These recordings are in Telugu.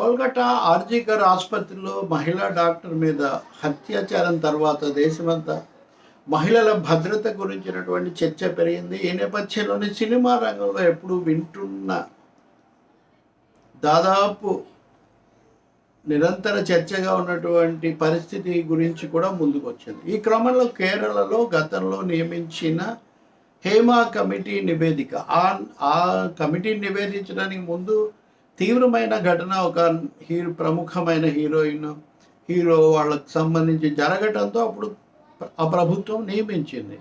కోల్కటా ఆర్జీకర్ ఆసుపత్రిలో మహిళా డాక్టర్ మీద అత్యాచారం తర్వాత దేశమంతా మహిళల భద్రత గురించినటువంటి చర్చ పెరిగింది. ఈ నేపథ్యంలోనే సినిమా రంగంలో ఎప్పుడు వింటున్న దాదాపు నిరంతర చర్చగా ఉన్నటువంటి పరిస్థితి గురించి కూడా ముందుకు వచ్చింది ఈ క్రమంలో కేరళలో గతంలో నియమించిన హేమా కమిటీ నివేదిక. ఆ ఆ కమిటీ నివేదించడానికి ముందు తీవ్రమైన ఘటన ఒక హీరో ప్రముఖమైన హీరోయిన్ హీరో వాళ్ళకు సంబంధించి జరగటంతో అప్పుడు ఆ ప్రభుత్వం నియమించింది.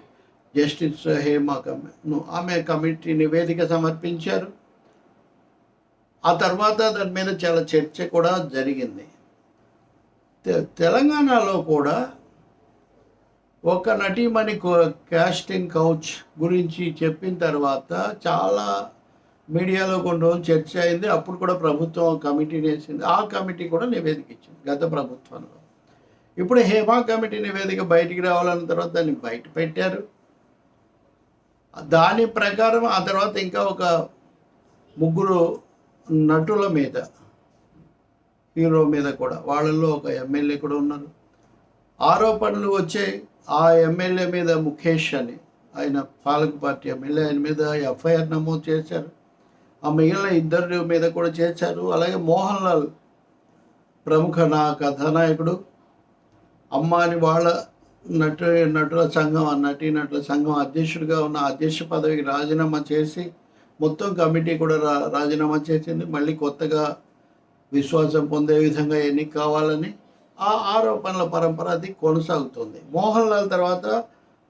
జస్టిస్ హేమా కమి ఆమె కమిటీ నివేదిక సమర్పించారు. ఆ తర్వాత దాని మీద చాలా చర్చ కూడా జరిగింది. తె- తెలంగాణలో కూడా ఒక నటీమణి క్యాస్టింగ్ కౌచ్ గురించి చెప్పిన తర్వాత చాలా మీడియాలో కొన్ని రోజులు చర్చ అయింది అప్పుడు కూడా ప్రభుత్వం కమిటీ వేసింది ఆ కమిటీ కూడా నివేదిక ఇచ్చింది గత ప్రభుత్వంలో. ఇప్పుడు హేమా కమిటీ నివేదిక బయటికి రావాలన్న తర్వాత దాన్ని బయట పెట్టారు. దాని ప్రకారం ఆ తర్వాత ఇంకా ఒక ముగ్గురు నటుల మీద హీరో మీద కూడా వాళ్ళల్లో ఒక ఎమ్మెల్యే కూడా ఉన్నారు. ఆరోపణలు వచ్చాయి. ఆ ఎమ్మెల్యే మీద ముఖేష్ అని ఆయన పాలక పార్టీ ఎమ్మెల్యే ఆయన మీద ఎఫ్ఐఆర్ నమోదు చేశారు. ఆ మిగిలిన ఇద్దరి మీద కూడా చేశారు అలాగే మోహన్ లాల్ ప్రముఖ నా కథానాయకుడు అమ్మాని వాళ్ళ నటు నటుల సంఘం ఆ నటీ నటుల సంఘం అధ్యక్షుడిగా ఉన్న అధ్యక్ష పదవికి రాజీనామా చేసి మొత్తం కమిటీ కూడా రా రాజీనామా చేసింది. మళ్ళీ కొత్తగా విశ్వాసం పొందే విధంగా ఎన్నిక కావాలని ఆ ఆరోపణల పరంపర అది కొనసాగుతుంది. మోహన్ లాల్ తర్వాత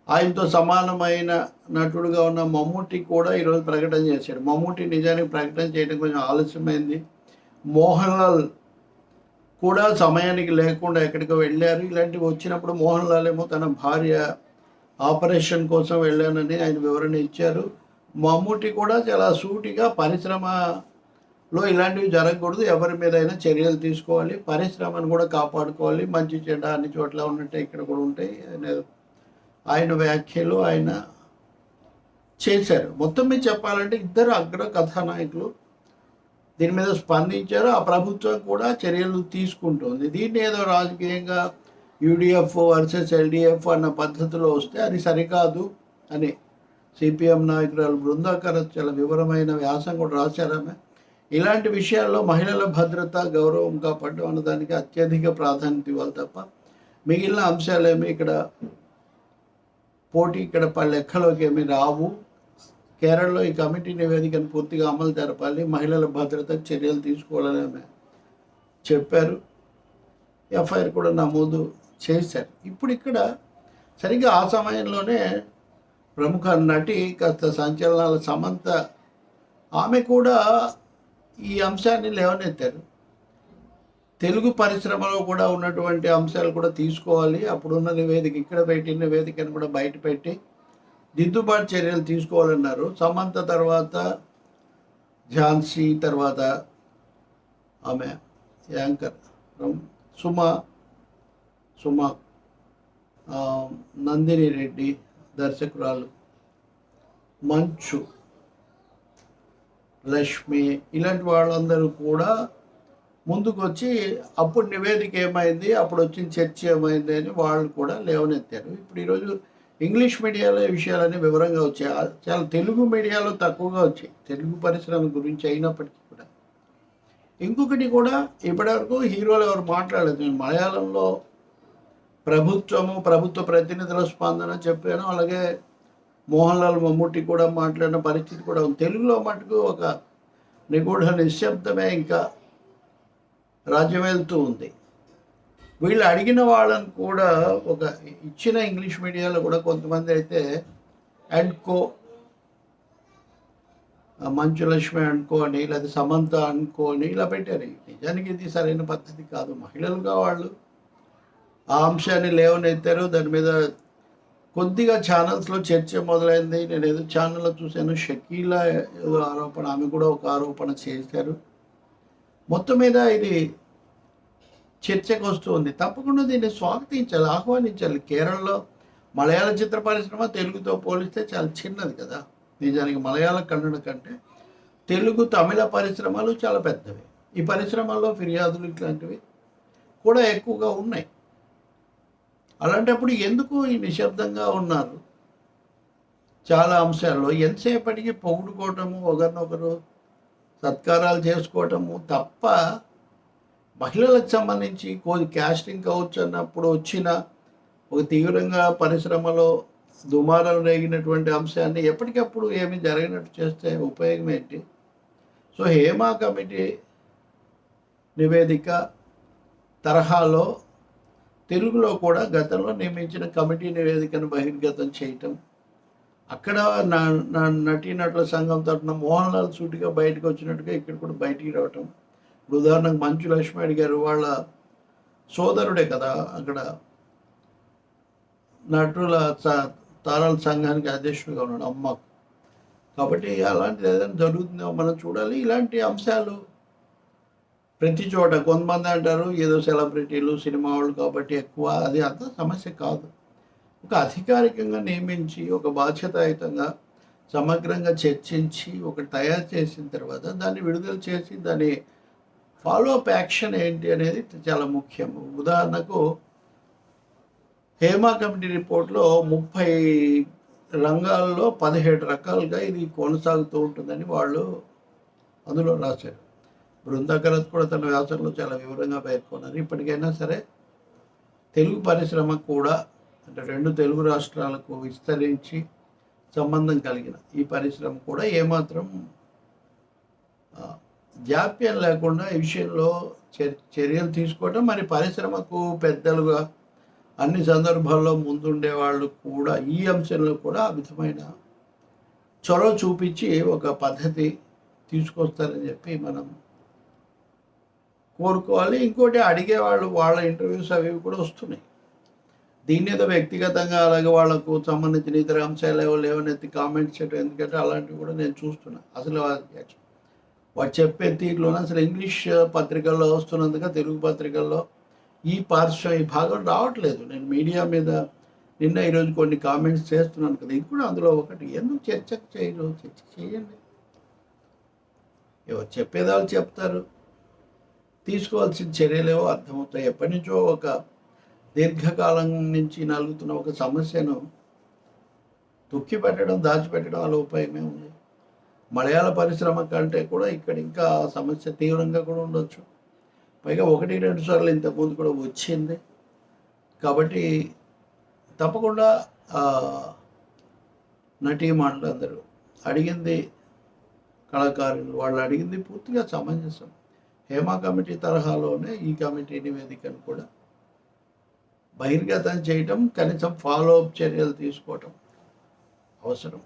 ఆయనతో సమానమైన నటుడుగా ఉన్న మమ్ముట్టి కూడా ఈరోజు ప్రకటన చేశాడు. మమ్ముట్టి నిజానికి ప్రకటన చేయడం కొంచెం ఆలస్యమైంది. మోహన్ లాల్ కూడా సమయానికి లేకుండా ఎక్కడికో వెళ్ళారు. ఇలాంటివి వచ్చినప్పుడు మోహన్ లాల్ ఏమో తన భార్య ఆపరేషన్ కోసం వెళ్ళానని ఆయన వివరణ ఇచ్చారు. మమ్ముట్టి కూడా చాలా సూటిగా పరిశ్రమలో ఇలాంటివి జరగకూడదు. ఎవరి మీద అయినా చర్యలు తీసుకోవాలి. పరిశ్రమను కూడా కాపాడుకోవాలి. మంచి చెడ్డ అన్ని చోట్ల ఉన్నట్టే ఇక్కడ కూడా ఉంటాయి. ఆయన ఆయన వ్యాఖ్యలు ఆయన చేశారు. మొత్తం మీద చెప్పాలంటే ఇద్దరు అగ్ర కథానాయకులు దీని మీద స్పందించారు. ఆ ప్రభుత్వం కూడా చర్యలు తీసుకుంటుంది. దీన్ని ఏదో రాజకీయంగా యూడిఎఫ్ వర్సెస్ ఎల్డిఎఫ్ అన్న పద్ధతిలో వస్తే అది సరికాదు అని సిపిఎం నాయకురాలు బృందాకర్ చాలా వివరమైన వ్యాసం కూడా రాశారు ఇలాంటి విషయాల్లో మహిళల భద్రత గౌరవం కాపాడడం అన్నదానికి అత్యధిక ప్రాధాన్యత ఇవ్వాలి తప్ప మిగిలిన అంశాలేమి ఇక్కడ పోటీ ఇక్కడ ప- లెక్కలోకి ఏమి రావు. కేరళలో ఈ కమిటీ నివేదికను పూర్తిగా అమలు జరపాలి. మహిళల భద్రతకు చర్యలు తీసుకోవాలని ఆమె చెప్పారు. ఎఫ్ఐఆర్ కూడా నమోదు చేశారు. ఇప్పుడు ఇక్కడ సరిగ్గా ఆ సమయంలోనే ప్రముఖ నటి కాస్త సంచలనాల సమంత ఆమె కూడా ఈ అంశాన్ని లేవనెత్తారు. తెలుగు పరిశ్రమలో కూడా ఉన్నటువంటి అంశాలు కూడా తీసుకోవాలి. అప్పుడున్న నివేదిక ఇక్కడ పెట్టిన నివేదికను కూడా బయట పెట్టి దిద్దుబాటు చర్యలు తీసుకోవాలన్నారు. సమంత తర్వాత ఝాన్సీ తర్వాత ఆమె యాంకర్ సుమ సుమ నందిని రెడ్డి దర్శకురాలు మంచు లక్ష్మి ఇలాంటి వాళ్ళందరూ కూడా ముందుకు వచ్చి అప్పుడు నివేదిక ఏమైంది? అప్పుడు వచ్చిన చర్చ ఏమైంది అని వాళ్ళు కూడా లేవనెత్తారు. ఇప్పుడు ఈరోజు ఇంగ్లీష్ మీడియాలో విషయాలన్నీ వివరంగా వచ్చాయి. చాలా తెలుగు మీడియాలో తక్కువగా వచ్చాయి. తెలుగు పరిశ్రమ గురించి అయినప్పటికీ కూడా. ఇంకొకటి కూడా ఇప్పటివరకు హీరోలు ఎవరు మాట్లాడలేదు. నేను మలయాళంలో ప్రభుత్వము ప్రభుత్వ ప్రతినిధుల స్పందన చెప్పాను. అలాగే మోహన్ లాల్ మమ్ముట్టి కూడా మాట్లాడిన పరిస్థితి కూడా ఉంది. తెలుగులో మటుకు ఒక నిగూఢ నిశ్శబ్దమే ఇంకా రాజ్యం వెళ్తూ ఉంది. వీళ్ళు అడిగిన వాళ్ళని కూడా ఒక ఇచ్చిన ఇంగ్లీష్ మీడియాలో కూడా కొంతమంది అయితే అండ్ కో మంచు లక్ష్మి అనుకో అని లేదా సమంత అనుకో అని ఇలా పెట్టారు. నిజానికి ఇది సరైన పద్ధతి కాదు. మహిళలుగా వాళ్ళు ఆ అంశాన్ని లేవనెత్తారు. దాని మీద కొద్దిగా ఛానల్స్లో చర్చ మొదలైంది. నేను ఏదో ఛానల్లో చూశాను. షకీలా ఏదో ఆరోపణ ఆమె కూడా ఒక ఆరోపణ చేశారు. మొత్తం మీద ఇది చర్చకు వస్తుంది తప్పకుండా దీన్ని స్వాగతించాలి ఆహ్వానించాలి. కేరళలో మలయాళ చిత్ర పరిశ్రమ తెలుగుతో పోలిస్తే చాలా చిన్నది కదా. నిజానికి మలయాళ కన్నడ కంటే తెలుగు తమిళ పరిశ్రమలు చాలా పెద్దవి. ఈ పరిశ్రమల్లో ఫిర్యాదులు ఇట్లాంటివి కూడా ఎక్కువగా ఉన్నాయి. అలాంటప్పుడు ఎందుకు ఈ నిశ్శబ్దంగా ఉన్నారు? చాలా అంశాల్లో ఎంతసేపటికి పొగుడుకోవటము ఒకరినొకరు సత్కారాలు చేసుకోవటము తప్ప మహిళలకు సంబంధించి కోది క్యాస్టింగ్ కావచ్చు అన్నప్పుడు వచ్చిన ఒక తీవ్రంగా పరిశ్రమలో దుమారం రేగినటువంటి అంశాన్ని ఎప్పటికప్పుడు ఏమి జరిగినట్టు చేస్తే ఉపయోగం ఏంటి? సో హేమా కమిటీ నివేదిక తరహాలో తెలుగులో కూడా గతంలో నియమించిన కమిటీ నివేదికను బహిర్గతం చేయటం అక్కడ నా నా నటీనటుల సంఘం తరఫున మోహన్ లాల్ సూటిగా బయటకు వచ్చినట్టుగా ఇక్కడ కూడా బయటికి రావటం. ఇప్పుడు ఉదాహరణకు మంచు లక్ష్మణ్ గారు వాళ్ళ సోదరుడే కదా అక్కడ. నటుల తారాల సంఘానికి అధ్యక్షుడిగా ఉన్నాడు అమ్మ. కాబట్టి అలాంటిది ఏదైనా జరుగుతుందో మనం చూడాలి. ఇలాంటి అంశాలు ప్రతి చోట కొంతమంది అంటారు ఏదో సెలబ్రిటీలు సినిమా వాళ్ళు కాబట్టి ఎక్కువ అది అంత సమస్య కాదు. ఒక అధికారికంగా నియమించి ఒక బాధ్యతాయుతంగా సమగ్రంగా చర్చించి ఒకటి తయారు చేసిన తర్వాత దాన్ని విడుదల చేసి దాని ఫాలో అప్ యాక్షన్ ఏంటి అనేది చాలా ముఖ్యం. ఉదాహరణకు హేమా కమిటీ రిపోర్ట్లో ముప్పై రంగాల్లో పదిహేడు రకాలుగా ఇది కొనసాగుతూ ఉంటుందని వాళ్ళు అందులో రాశారు. బృందాకరత్ కూడా తన వ్యాసంలో చాలా వివరంగా పేర్కొన్నారు. ఇప్పటికైనా సరే తెలుగు పరిశ్రమ కూడా అంటే రెండు తెలుగు రాష్ట్రాలకు విస్తరించి సంబంధం కలిగిన ఈ పరిశ్రమ కూడా ఏమాత్రం జాప్యం లేకుండా ఈ విషయంలో చర్- చర్యలు తీసుకోవటం మరి పరిశ్రమకు పెద్దలుగా అన్ని సందర్భాల్లో ముందుండే వాళ్ళు కూడా ఈ అంశంలో కూడా ఆ విధమైన చొరవ చూపించి ఒక పద్ధతి తీసుకొస్తారని చెప్పి మనం కోరుకోవాలి. ఇంకోటి అడిగేవాళ్ళు వాళ్ళ ఇంటర్వ్యూస్ అవి కూడా వస్తున్నాయి. దీని ఏదో వ్యక్తిగతంగా అలాగే వాళ్ళకు సంబంధించిన ఇతర అంశాలు ఏవో లేవనెత్తి కామెంట్స్ చేయడం ఎందుకంటే అలాంటివి కూడా నేను చూస్తున్నా. అసలు వా- వాడు చెప్పే తీరులోనే అసలు ఇంగ్లీష్ పత్రికల్లో వస్తున్నందుగా తెలుగు పత్రికల్లో ఈ పార్శ్వ ఈ భాగం రావట్లేదు. నేను మీడియా మీద నిన్న ఈరోజు కొన్ని కామెంట్స్ చేస్తున్నాను కదా ఇది కూడా అందులో ఒకటి. ఎందుకు చర్చ చేయరు? చర్చ చేయండి. ఎవరు చెప్పేదాళ్ళు చెప్తారు? తీసుకోవాల్సిన చర్యలేవో అర్థమవుతాయి. ఎప్పటి నుంచో ఒక దీర్ఘకాలం నుంచి నలుగుతున్న ఒక సమస్యను తొక్కిపెట్టడం దాచిపెట్టడం అలా ఉపాయమే ఉంది. మలయాళ పరిశ్రమ కంటే కూడా ఇక్కడ ఇంకా సమస్య తీవ్రంగా కూడా ఉండొచ్చు. పైగా ఒకటి రెండు సార్లు ఇంతకుముందు కూడా వచ్చింది. కాబట్టి తప్పకుండా ఆ, నటీమణులందరూ అడిగింది కళాకారులు వాళ్ళు అడిగింది పూర్తిగా సమంజసం. హేమా కమిటీ తరహాలోనే ఈ కమిటీ నివేదికను కూడా బహిర్గతం చేయటం కనీసం ఫాలో అప్ చర్యలు తీసుకోవటం అవసరం.